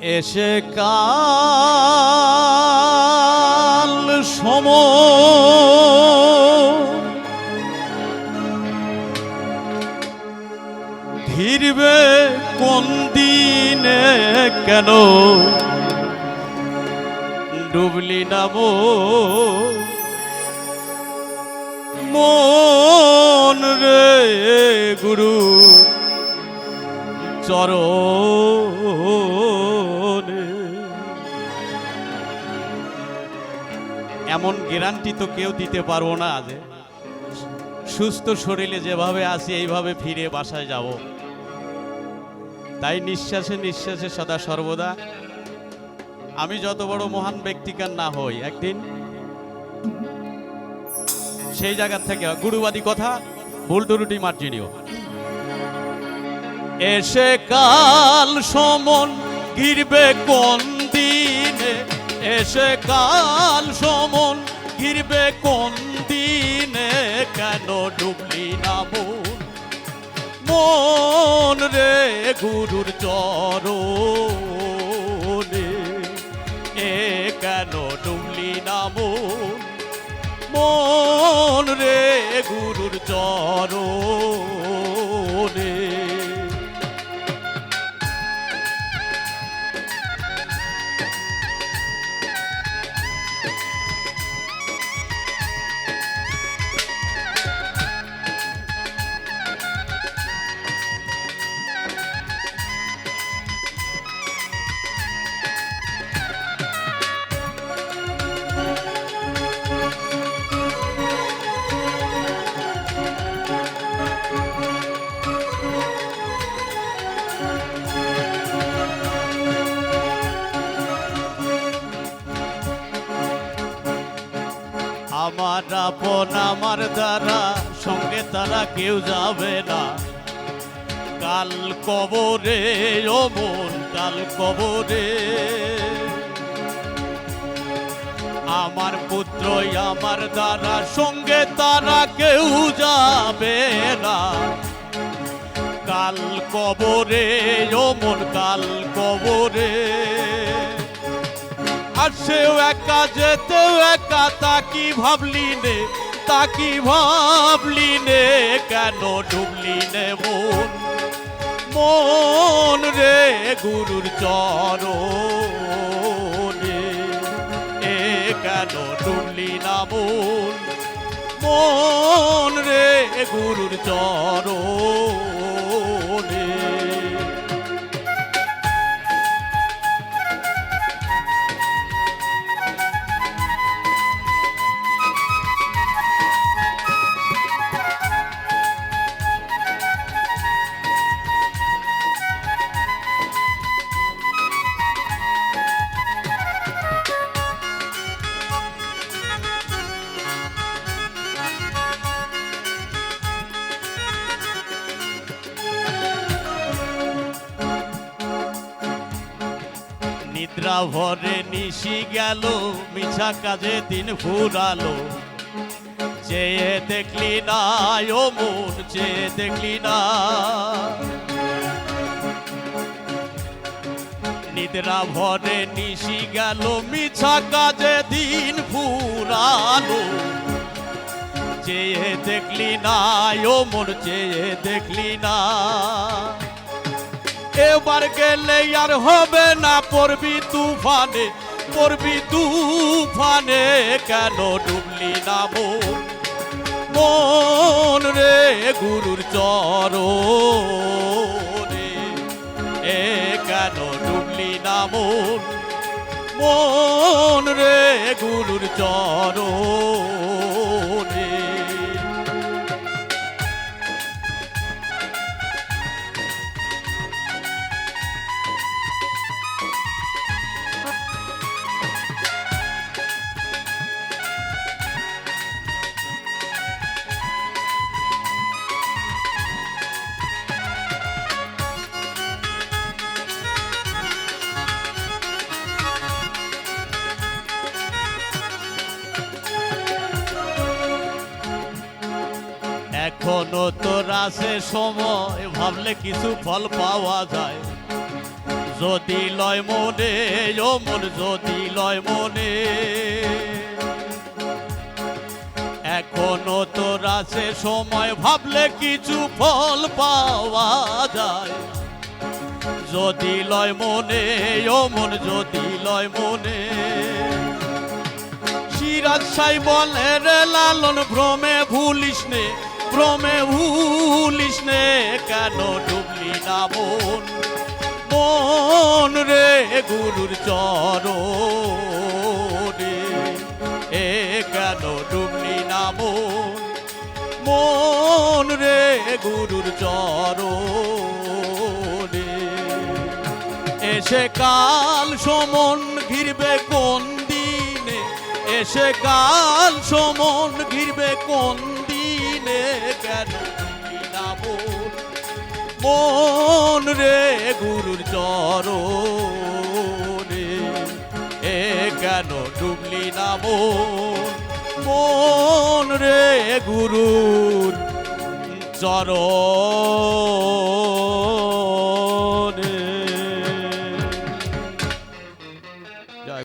এসে কাল সম ধীরবে কোন দিনে কেন? ডুবলি নাম মন রে গুরু চরণে এমন গ্যারান্টি তো কেউ দিতে পারব না যে সুস্থ শরীরে যেভাবে আছি, এইভাবে ফিরে বাসায় যাব। তাই নিঃশ্বাসে নিঃশ্বাসে সদা সর্বদা আমি যত বড় মহান ব্যক্তিকার না হই, একদিন সেই জায়গার থেকে গুরুবাদী কথা, ভুল টুরুটি মার্জিনীয় এসে কাল সমন ঘিরবে কোন দিনে? এসে কাল সমন ঘিরবে কোন দিনে? কেন ডুবলি না মন? মন রে গুরুর চরণে। এ কেন ডুবলি না মন? মন রে গুরুর চরণে। আপন আমার দ্বারা, সঙ্গে তারা কেউ যাবে না। কাল কবরে, ও মন, কাল কবরে। আমার পুত্রই আমার দ্বারা, সঙ্গে তারা কেউ যাবে না। কাল কবরে, ও মন, কাল কবরে। সেও একা, যেতেও একা, তা কি ভাবলি নে? তা কি ভাবলি নে? কেন ডুবলি নে মন? মন রে, গুরুর চরণে। এ কেন ডুবলি না মন? মন রে, গুরুর চরণে। নিদ্রা ভরে নিশি গেল, মিছা কাজে দিন ফুরালো। চেয়ে দেখলি না, ও মন চেয়ে দেখলি না। নিদ্রা ভরে নিশি গেল, মিছা কাজে দিন ফুরালো। চেয়ে দেখলি না, ও মন চেয়ে দেখলি না। এবার গেলে আর হবে না পড়বি তুফানে পড়বি তুফানে কেন ডুবলি না মন? রে গুরুর চরণে, এ কেন ডুবলি না মন রে গুরুর চরণে এখনও তোর আছে সময়, ভাবলে কিছু ফল পাওয়া যায়। যদি লয় মনে, ও মন যদি লয় মনে। এখনও তোর আছে সময়, ভাবলে কিছু ফল পাওয়া যায়। যদি লয় মনে, ও মন যদি লয় মনে। সিরাজ সাই বলে রে, লালন ভ্রমে ভুলিস নে। ভ্রমে ভুলিস নে কেন ডুবলি না মন? মন রে গুরুর চরণে, এ কেন ডুবলি না মন? মন রে গুরুর চরণে এসে কাল সমন ঘিরবে কোন দিনে? এসে কাল সমন ঘিরবে কোন দিনে কেন মন? মন রে গুরুর চরণে, এ কেন ডুবলি না মন? মন রে গুরুর চরণ।